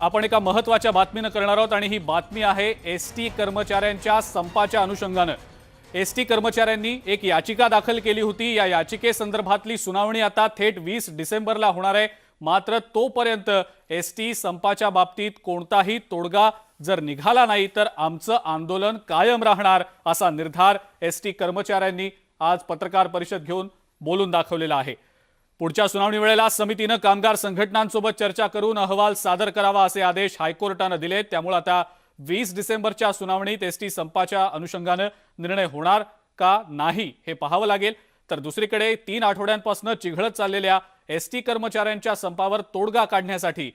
आपण एका महत्त्वाच्या बातमीनं करणार आहोत आणि ही बातमी आहे एस टी कर्मचाऱ्यांच्या संपाच्या अनुषंगानं. एस टी कर्मचाऱ्यांनी एक याचिका दाखल केली होती. या याचिकेसंदर्भातली सुनावणी आता थेट वीस डिसेंबरला होणार आहे. मात्र तोपर्यंत एस टी संपाच्या बाबतीत कोणताही तोडगा जर निघाला नाही तर आमचं आंदोलन कायम राहणार असा निर्धार एस टी कर्मचाऱ्यांनी आज पत्रकार परिषद घेऊन बोलून दाखवलेला आहे. पुढच्या सुनावणी वेळेला समितीनं कामगार संघटनांसोबत चर्चा करून अहवाल सादर करावा असे आदेश हायकोर्टानं दिले त्यामुळे आता वीस डिसेंबरच्या सुनावणीत एसटी संपाच्या अनुषंगानं निर्णय होणार का नाही हे पाहावं लागेल. तर दुसरीकडे तीन आठवड्यांपासून चिघळत चाललेल्या एस टी कर्मचाऱ्यांच्या संपावर तोडगा काढण्यासाठी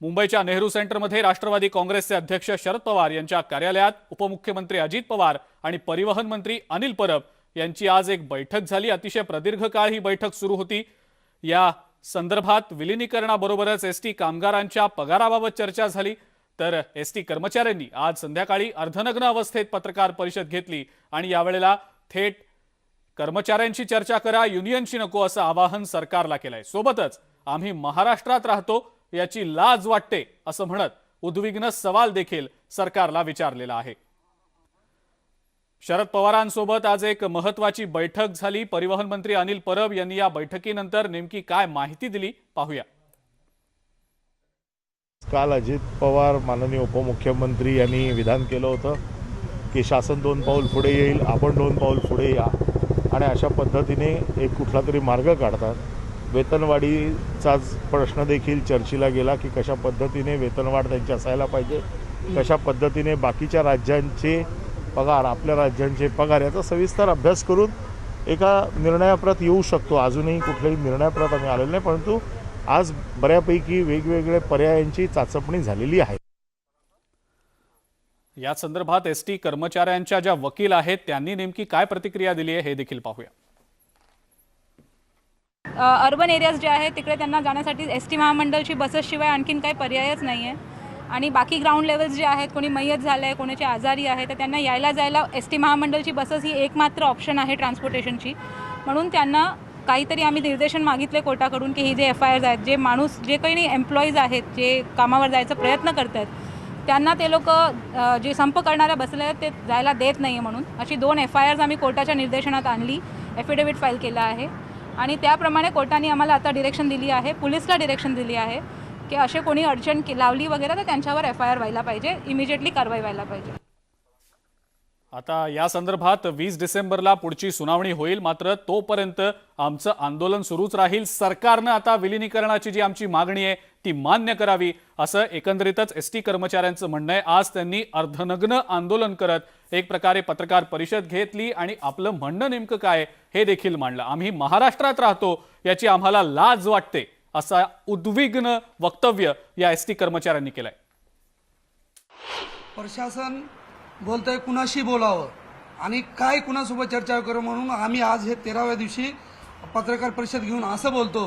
मुंबईच्या नेहरू सेंटरमध्ये राष्ट्रवादी काँग्रेसचे अध्यक्ष शरद पवार यांच्या कार्यालयात उपमुख्यमंत्री अजित पवार आणि परिवहन मंत्री अनिल परब यांची आज एक बैठक झाली. अतिशय प्रदीर्घ काळ ही बैठक सुरू होती. या संदर्भात विलिनीकरणाबरोबरच एस टी कामगारांच्या पगाराबाबत चर्चा झाली. तर एस टी कर्मचाऱ्यांनी आज संध्याकाळी अर्धनग्न अवस्थेत पत्रकार परिषद घेतली आणि यावेळेला थेट कर्मचाऱ्यांशी चर्चा करा युनियनशी नको असं आवाहन सरकारला केलंय. सोबतच आम्ही महाराष्ट्रात राहतो याची लाज वाटते असं म्हणत उद्विग्न सवाल देखील सरकारला विचारलेला आहे. शरद पवारांसोबत आज एक महत्वाची बैठक झाली. परिवहन मंत्री अनिल परब यांनी या बैठकीनंतर नेमकी काय माहिती दिली पाहूया. काल अजित पवार माननीय उपमुख्यमंत्री यांनी विधान केलं होतं की शासन दोन पाऊल पुढे येईल आपण दोन पाऊल पुढे या. आणि अशा पद्धतीने एक कुठला तरी मार्ग काढतात. वेतनवाढीचाच प्रश्न देखील चर्चेला गेला की कशा पद्धतीने वेतनवाढ त्यांची असायला पाहिजे कशा पद्धतीने बाकीच्या राज्यांचे पगार आपल्या राज्यांचे पगार याचा सविस्तर अभ्यास करून एका निर्णयाप्रत येऊ शकतो. अजूनही कुठल्याही निर्णयाप्रत आम्ही आलेलो नाही परंतु आज बऱ्यापैकी वेगवेगळ्या पर्यायांची चाचपणी झालेली आहे. या संदर्भात एस टी कर्मचाऱ्यांच्या ज्या वकील आहेत त्यांनी नेमकी काय प्रतिक्रिया दिली आहे हे देखील पाहूया. अर्बन एरियाज जे आहेत तिकडे त्यांना जाण्यासाठी एस टी महामंडळची बसेसशिवाय आणखीन काही पर्यायच नाही आहे आणि बाकी ग्राउंड लेवल्स जे आहेत कोणी मयत झालं आहे कोणाचे आजारी आहे तर त्यांना यायला जायला एस टी महामंडळची बसेस ही एकमात्र ऑप्शन आहे ट्रान्सपोर्टेशनची म्हणून त्यांना काहीतरी आम्ही निर्देशन मागितले कोर्टाकडून की ही जे एफ आय आर्स आहेत जे माणूस जे काही एम्प्लॉईज आहेत जे कामावर जायचा प्रयत्न करत आहेत त्यांना ते लोक जे संप करणाऱ्या बसले आहेत ते जायला देत नाही आहे म्हणून. अशी दोन एफ आय आर्स आम्ही कोर्टाच्या निर्देशनात आणली एफिडेविट फाईल केला आहे. आणि त्याप्रमाणे कोर्टाने आम्हाला आता डिरेक्शन दिली आहे पोलिसला डिरेक्शन दिली आहे. की असे कोणी अडचण के- लावली वगैरे तर त्यांच्यावर एफ आय आर व्हायला पाहिजे. इमिजिएटली कारवाई व्हायला पाहिजे. आता या संदर्भात वीस डिसेंबरला पुढची सुनावणी होईल. मात्र तोपर्यंत आमचं आंदोलन सुरूच राहील. सरकारनं आता विलिनीकरणाची जी आमची मागणी आहे ती मान्य करावी असं एकंदरीतच एस टी कर्मचाऱ्यांचं म्हणणं आहे. आज त्यांनी अर्धनग्न आंदोलन करत एक प्रकारे पत्रकार परिषद घेतली आणि आपलं म्हणणं नेमकं काय हे देखील मांडलं. आम्ही महाराष्ट्रात राहतो याची आम्हाला लाज वाटते. असा उद्विग्न वक्तव्य या एस टी कर्मचाऱ्यांनी केलंय. प्रशासन बोलतंय कुणाशी बोलावं आणि काय कुणासोबत चर्चा करू म्हणून आम्ही आज हे तेराव्या दिवशी पत्रकार परिषद घेऊन असं बोलतो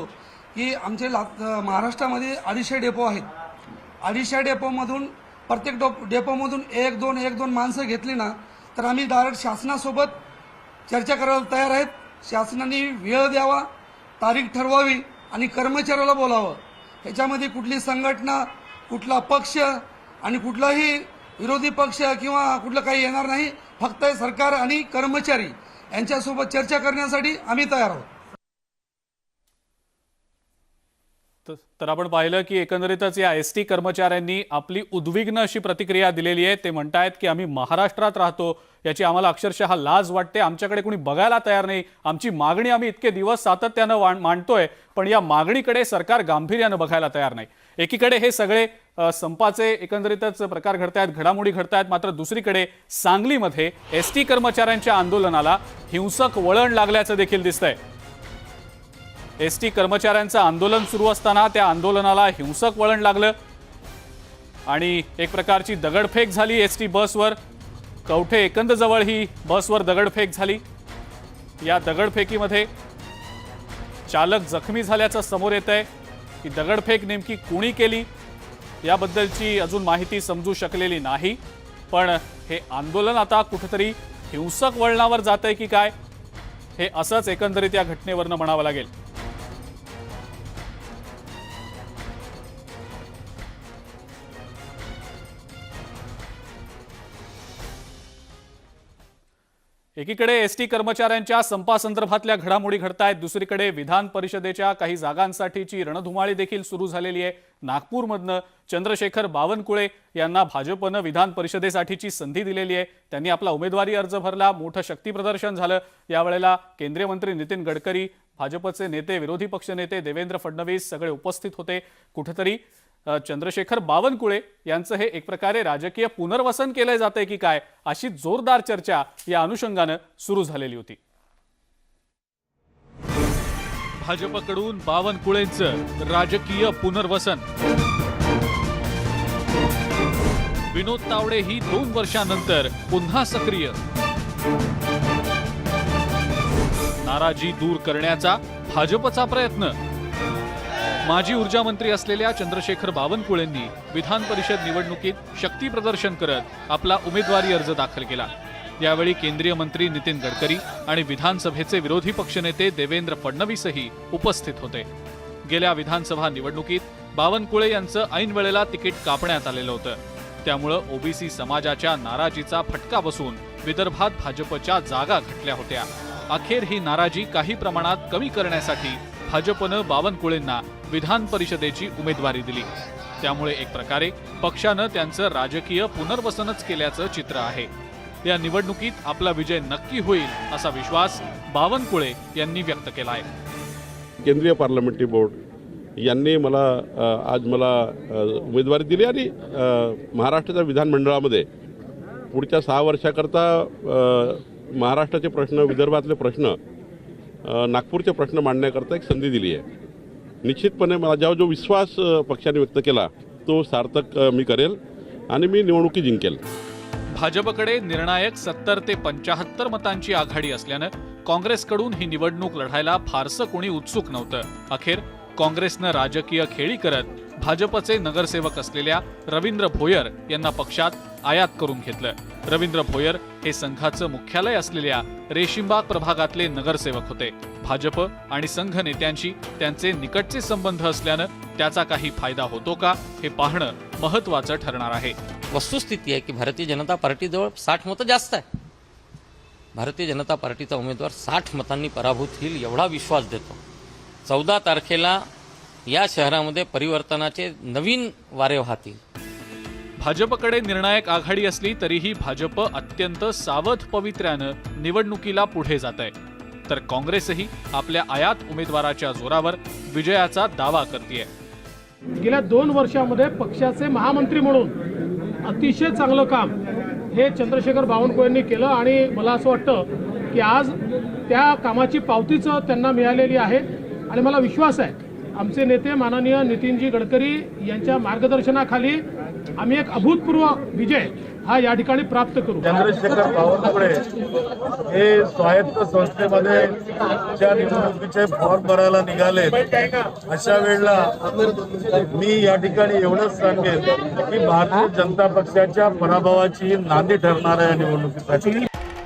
की आमचे ला महाराष्ट्रामध्ये अडीचशे डेपो आहेत. अडीचशे डेपोमधून प्रत्येक डो डेपोमधून एक दोन एक दोन माणसं घेतली ना तर आम्ही डायरेक्ट शासनासोबत चर्चा करायला तयार आहेत. शासनाने वेळ द्यावा तारीख ठरवावी आणि कर्मचाऱ्याला बोलावं. ह्याच्यामध्ये कुठली संघटना कुठला पक्ष आणि कुठलाही विरोधी पक्ष किंवा कुठलं काही येणार नाही. फक्त सरकार आणि कर्मचारी यांच्यासोबत चर्चा करण्यासाठी आम्ही तयार आहोत त- तर आपण पाहिलं की एकंदरीतच या एस टी कर्मचाऱ्यांनी आपली उद्विग्न अशी प्रतिक्रिया दिलेली आहे. ते म्हणतायत की आम्ही महाराष्ट्रात राहतो. याची आम्हाला अक्षरशः लाज वाटते. आमच्याकडे कोणी बघायला तयार नाही. आमची मागणी आम्ही इतके दिवस सातत्यानं मांडतोय पण या मागणीकडे सरकार गांभीर्यानं बघायला तयार नाही. एकीकडे हे सगळे संपाचे एकंदरीतच प्रकार घडतायत घडामोडी घडतायत. मात्र दुसरीकडे सांगलीमध्ये एस टी कर्मचाऱ्यांच्या आंदोलनाला हिंसक वळण लागल्याचं देखील दिसतंय. एस टी कर्मचाऱ्यांचं आंदोलन सुरू असताना त्या आंदोलनाला हिंसक वळण लागलं. आणि एक प्रकारची दगडफेक झाली एस टी बसवर. कवठे एकंदजवळ ही बसवर दगडफेक झाली. या दगडफेकीमध्ये चालक जखमी झाल्याचं समोर येत आहे की दगडफेक नेमकी कुणी केली? याबद्दलची अजून माहिती समजू शकलेली नाही. पण हे आंदोलन आता कुठेतरी हिंसक वळणावर जात आहे की काय? हे असंच एकंदरीत या घटनेवरनं म्हणावं लागेल. एकीकडे एस टी कर्मचाऱ्यांच्या संपासंदर्भातल्या घडामोडी घडतायत दुसरीकडे विधान परिषदेच्या काही जागांसाठीची रणधुमाळी देखील सुरू झालेली आहे. नागपूरमधनं चंद्रशेखर बावनकुळे यांना भाजपनं विधान परिषदेसाठीची संधी दिलेली आहे. त्यांनी आपला उमेदवारी अर्ज भरला मोठं शक्तीप्रदर्शन झालं. यावेळेला केंद्रीय मंत्री नितीन गडकरी भाजपचे नेते विरोधी पक्षनेते देवेंद्र फडणवीस सगळे उपस्थित होते. कुठेतरी चंद्रशेखर बावनकुळे यांचं हे एक प्रकारे राजकीय पुनर्वसन केलं जातंय की काय अशी जोरदार चर्चा या अनुषंगानं सुरू झालेली होती. भाजपकडून बावनकुळेंचं राजकीय पुनर्वसन. विनोद तावडे ही दोन वर्षानंतर पुन्हा सक्रिय. नाराजी दूर करण्याचा भाजपचा प्रयत्न. माजी ऊर्जा मंत्री असलेल्या चंद्रशेखर बावनकुळेंनी विधान परिषद निवडणुकीत शक्ती प्रदर्शन करत आपला उमेदवारी अर्ज दाखल केला. यावेळी केंद्रीय मंत्री नितीन गडकरी आणि विधानसभेचे विरोधी पक्षनेते देवेंद्र फडणवीसही उपस्थित होते. गेल्या विधानसभा निवडणुकीत बावनकुळे यांचं ऐनवेळेला तिकीट कापण्यात आलेलं होतं. त्यामुळं ओबीसी समाजाच्या नाराजीचा फटका बसून विदर्भात भाजपच्या जागा घटल्या होत्या. अखेर ही नाराजी काही प्रमाणात कमी करण्यासाठी भाजपनं बावनकुळेंना विधान परिषदेची उमेदवारी दिली. त्यामुळे एक प्रकारे पक्षानं त्यांचं राजकीय पुनर्वसनच केल्याचं चित्र आहे. या निवडणुकीत आपला विजय नक्की होईल असा विश्वास बावनकुळे यांनी व्यक्त केला आहे केंद्रीय पार्लमेंटरी बोर्ड यांनी मला आज मला उमेदवारी दिली आणि महाराष्ट्राच्या विधानमंडळामध्ये पुढच्या सहा वर्षाकरता महाराष्ट्राचे प्रश्न विदर्भातले प्रश्न नागपूरचे प्रश्न मांडण्याकरता एक संधी दिली आहे. निश्चितपणे माझ्यावर जो विश्वास पक्षाने व्यक्त केला तो सार्थक मी करेल आणि मी निवडणुकी जिंकेल. भाजपकडे निर्णायक सत्तर ते पंचाहत्तर मतांची आघाडी असल्यानं काँग्रेसकडून ही निवडणूक लढायला फारसं कोणी उत्सुक नव्हतं. अखेर काँग्रेसनं राजकीय खेळी करत भाजपचे नगरसेवक असलेल्या रवींद्र भोयर यांना पक्षात आयात करून घेतलं. रवींद्र भोयर हे संघाचं मुख्यालय असलेल्या रेशीमबाग प्रभागातले नगरसेवक होते. भाजप आणि संघ नेत्यांशी त्यांचे निकटचे संबंध असल्यानं त्याचा काही फायदा होतो का हे पाहणं महत्वाचं ठरणार आहे. वस्तुस्थिती आहे की भारतीय जनता पार्टीजवळ साठ मतं जास्त आहे. भारतीय जनता पार्टीचा उमेदवार साठ मतांनी पराभूत होईल एवढा विश्वास देतो. चौदा तारखेला या शहरामध्ये परिवर्तनाचे नवीन वारे वाहतील. भाजपकडे निर्णायक आघाडी असली तरीही भाजप अत्यंत सावध पवित्र्यानं निवडणुकीला पुढे जात आहे तर काँग्रेसही आपल्या आयात उमेदवाराच्या जोरावर विजयाचा दावा करते गेल्या दोन वर्षामध्ये पक्षाचे महामंत्री म्हणून अतिशय चांगलं काम हे चंद्रशेखर बावनकुळेंनी केलं आणि मला असं वाटतं की आज त्या कामाची पावतीचं त्यांना मिळालेली आहे आणि मला विश्वास आहे. आमचे नेते माननीय नितीनजी गडकरी यांच्या मार्गदर्शनाखाली आम्ही एक अभूतपूर्व विजय हा या ठिकाणी प्राप्त करू. चंद्रशेखर बावनकुळे हे स्वायत्त संस्थेमध्ये ज्या निवडणुकीचे फॉर्म भरायला निघाले अशा वेळेला मी या ठिकाणी एवढंच सांगेन की भारतीय जनता पक्षाच्या पराभवाची नांदी ठरणार आहे या निवडणुकीसाठी.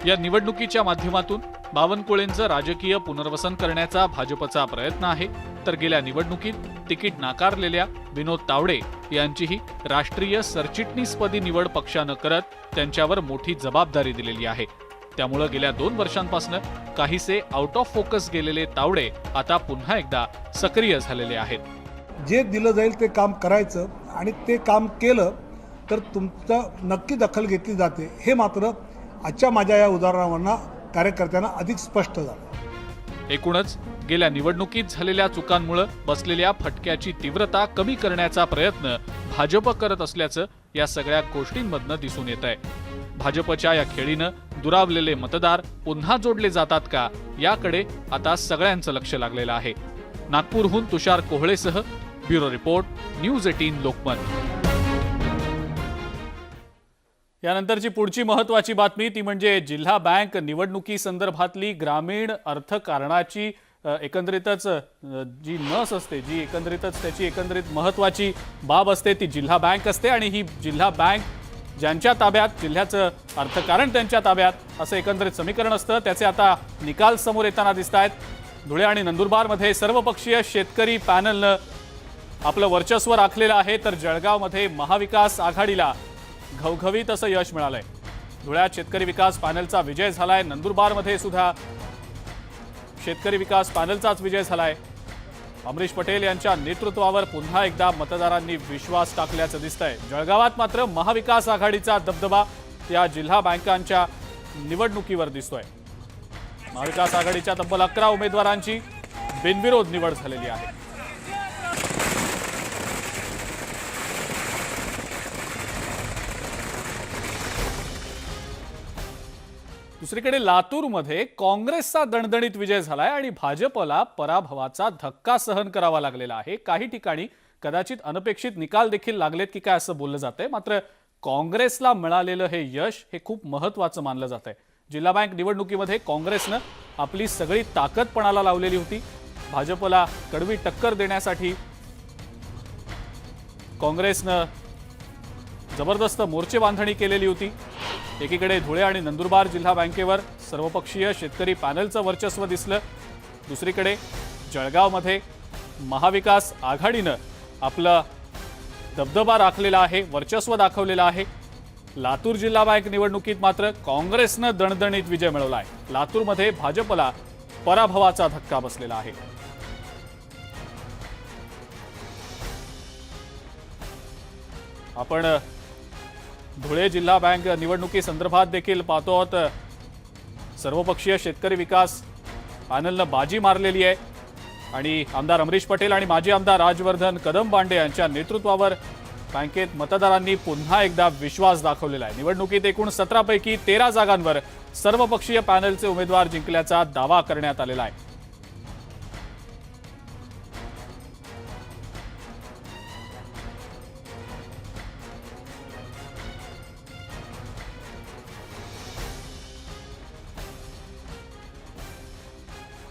या निवडणुकीच्या माध्यमातून बावनकुळेंचं राजकीय पुनर्वसन करण्याचा भाजपचा प्रयत्न आहे. तर गेल्या निवडणुकीत तिकीट नाकारलेल्या विनोद तावडे यांचीही राष्ट्रीय सरचिटणीसपदी निवड पक्षानं करत त्यांच्यावर मोठी जबाबदारी दिलेली आहे. त्यामुळं गेल्या दोन वर्षांपासून काहीसे आउट ऑफ फोकस गेलेले तावडे आता पुन्हा एकदा सक्रिय झालेले आहेत. जे दिलं जाईल ते काम करायचं आणि ते काम केलं तर तुमचं नक्की दखल घेतली जाते. हे मात्र आजच्या माझ्या या उदाहरणावरनं कार्यकर्त्यांना अधिक स्पष्ट झालं. एकूणच गेल्या निवडणुकीत झालेल्या चुकांमुळे बसलेल्या फटक्याची तीव्रता कमी करण्याचा प्रयत्न भाजप करत असल्याचं या सगळ्या गोष्टींमधनं दिसून येत आहे. भाजपच्या या खेळीनं दुरावलेले मतदार पुन्हा जोडले जातात का याकडे आता सगळ्यांचं लक्ष लागलेलं आहे. नागपूरहून Tushar कोहळेसह bureau report news eighteen Lokmat. यानंतरची पुढची महत्वाची बातमी ती म्हणजे जिल्हा बँक निवडणुकी संदर्भातली ग्रामीण अर्थकारणाची एकंदरीतच जी नस असते जी एकंदरीतच त्याची एकंदरीत महत्त्वाची बाब असते ती जिल्हा बँक असते आणि ही जिल्हा बँक ज्यांच्या ताब्यात जिल्ह्याचं अर्थकारण त्यांच्या ताब्यात असं एकंदरीत समीकरण असतं. त्याचे आता निकाल समोर येताना दिसत आहेत धुळे आणि नंदुरबारमध्ये सर्वपक्षीय शेतकरी पॅनलनं आपलं वर्चस्व राखलेलं आहे तर जळगावमध्ये महाविकास आघाडीला घवघवीत असं यश मिळालंय. धुळ्यात शेतकरी विकास पॅनलचा विजय झालाय. नंदुरबारमध्ये सुद्धा शेतकरी विकास पॅनलचाच विजय झालाय. अमरीश पटेल यांच्या नेतृत्वावर पुन्हा एकदा मतदारांनी विश्वास टाकल्याचं दिसतंय. जळगावात मात्र महाविकास आघाडीचा दबदबा या जिल्हा बँकांच्या निवडणुकीवर दिसतोय. महाविकास आघाडीच्या तब्बल अकरा उमेदवारांची बिनविरोध निवड झालेली आहे. दुसरीकडे लातूरमध्ये काँग्रेसचा दणदणीत विजय झालाय आणि भाजपला पराभवाचा धक्का सहन करावा लागलेला आहे. काही ठिकाणी कदाचित अनपेक्षित निकाल देखील लागलेत की काय असं बोललं जातंय. मात्र काँग्रेसला मिळालेलं हे यश हे खूप महत्वाचं मानलं जात आहे जिल्हा बँक निवडणुकीमध्ये काँग्रेसनं आपली सगळी ताकद पणाला लावलेली होती. भाजपला कडवी टक्कर देण्यासाठी काँग्रेसनं जबरदस्त मोर्चे बांधणी केलेली होती. एकीकडे धुळे आणि नंदुरबार जिल्हा बँकेवर सर्वपक्षीय शेतकरी पॅनलचं वर्चस्व दिसलं. दुसरीकडे जळगावमध्ये महाविकास आघाडीनं आपलं दबदबा राखलेला आहे वर्चस्व दाखवलेलं आहे. लातूर जिल्हा बँक निवडणुकीत मात्र काँग्रेसनं दणदणीत विजय मिळवला आहे. लातूरमध्ये भाजपला पराभवाचा धक्का बसलेला आहे. आपण धुळे जिल्हा बँक निवडणुकी संदर्भात देखील पाहतो आहोत. सर्वपक्षीय शेतकरी विकास पॅनलनं बाजी मारलेली आहे. आणि आमदार अमरीश पटेल आणि माजी आमदार राजवर्धन कदम बांडे यांच्या नेतृत्वावर बँकेत मतदारांनी पुन्हा एकदा विश्वास दाखवलेला आहे. निवडणुकीत एकूण सतरापैकी तेरा जागांवर सर्वपक्षीय पॅनलचे उमेदवार जिंकल्याचा दावा करण्यात आलेला आहे.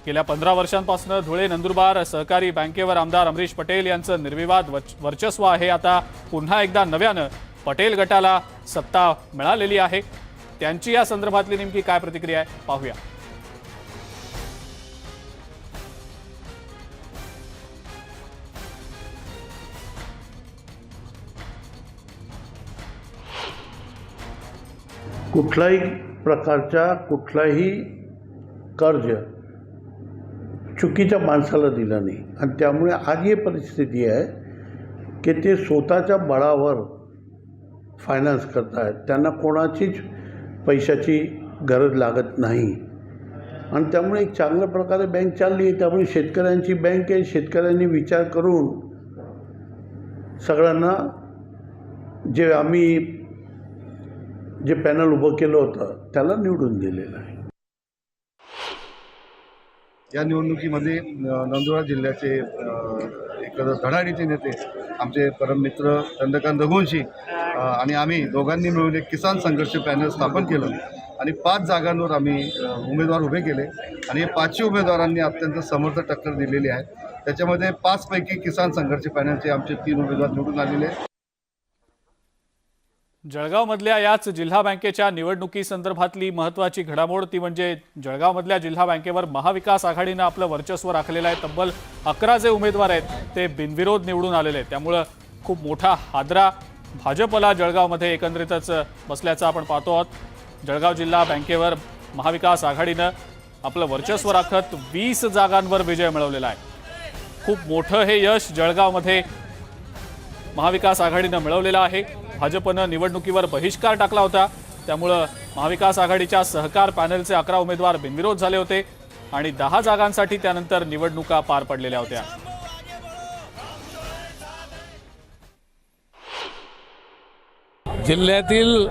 गेल्या पंधरा वर्षांपासून धुळे नंदुरबार सहकारी बँकेवर आमदार अमरीश पटेल यांचं निर्विवाद वर्चस्व आहे. आता पुन्हा एकदा नव्यानं पटेल गटाला सत्ता मिळालेली आहे. त्यांची या संदर्भातली नेमकी काय प्रतिक्रिया आहे पाहूया. कुठल्याही प्रकारच्या कुठलाही कर्ज चुकीच्या माणसाला दिलं नाही. आणि त्यामुळे आज ही परिस्थिती आहे की ते स्वतःच्या बळावर फायनान्स करत आहेत त्यांना कोणाचीच पैशाची गरज लागत नाही. आणि त्यामुळे एक चांगल्या प्रकारे बँक चालली आहे त्यामुळे शेतकऱ्यांची बँक आहे. शेतकऱ्यांनी विचार करून सगळ्यांना जे आम्ही जे पॅनल उभं केलं होतं त्याला निवडून दिलेलं आहे. या निवडणुकीमध्ये नंदुरबार जिल्ह्याचे एक धडाडीचे नेते आमचे परममित्र चंद्रकांत रघुवंशी आणि आम्ही दोघांनी मिळून एक किसान संघर्ष पॅनल स्थापन केलं. आणि पाच जागांवर आम्ही उमेदवार उभे केले. आणि हे पाचशे उमेदवारांनी अत्यंत समर्थ टक्कर दिलेली आहे. त्याच्यामध्ये पाचपैकी किसान संघर्ष पॅनलचे आमचे तीन उमेदवार निवडून आलेले आहेत. जळगावमधल्या याच जिल्हा बँकेच्या निवडणुकी संदर्भातली महत्वाची घडामोड ती म्हणजे जळगावमधल्या जिल्हा बँकेवर महाविकास आघाडीनं आपलं वर्चस्व राखलेलं आहे. तब्बल अकरा जे उमेदवार आहेत ते बिनविरोध निवडून आलेले आहेत. त्यामुळं खूप मोठा हादरा भाजपला जळगावमध्ये एकंदरीतच बसल्याचं आपण पाहतो आहोत. जळगाव जिल्हा बँकेवर महाविकास आघाडीनं आपलं वर्चस्व राखत वीस जागांवर विजय मिळवलेला आहे. खूप मोठं हे यश जळगावमध्ये महाविकास आघाडीनं मिळवलेलं आहे. भाजपनं निवडणुकीवर बहिष्कार टाकला होता. त्यामुळं महाविकास आघाडीच्या सहकार पॅनलचे अकरा उमेदवार बिनविरोध झाले होते आणि दहा जागांसाठी त्यानंतर निवडणुका पार पडलेल्या होत्या. जिल्ह्यातील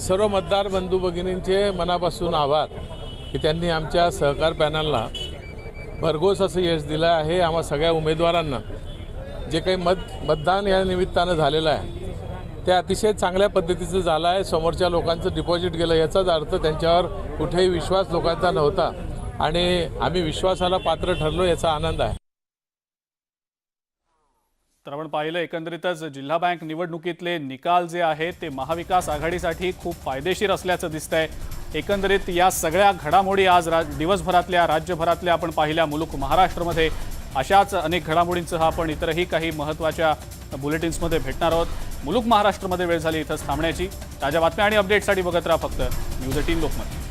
सर्व मतदार बंधू भगिनींचे मनापासून आभार की त्यांनी आमच्या सहकार पॅनलला भरघोस असं यश दिलं आहे. आम्हा सगळ्या उमेदवारांना जे काही मत मतदान या निमित्तानं झालेलं आहे ते अतिशय चांगल्या पद्धतीचं झालं आहे. समोरच्या लोकांचं डिपॉझिट गेलं याचाच अर्थ त्यांच्यावर कुठेही विश्वास लोकांचा नव्हता. आणि आम्ही विश्वासाला पात्र ठरलो याचा आनंद आहे. तर आपण पाहिलं एकंदरीतच जिल्हा बँक निवडणुकीतले निकाल जे आहेत ते महाविकास आघाडीसाठी खूप फायदेशीर असल्याचं दिसतंय. एकंदरीत या सगळ्या घडामोडी आज रा दिवसभरातल्या राज्यभरातल्या आपण पाहिल्या मुलुक महाराष्ट्रमध्ये. अशाच अनेक घडामोडींसह आपण इतरही काही महत्त्वाच्या बुलेटिन्समध्ये भेटणार आहोत. मुलुक महाराष्ट्रमध्ये वेळ झाली इथंच थांबण्याची. ताज्या बातम्या आणि अपडेटसाठी बघत राहा फक्त न्यूज एटीन लोकमत.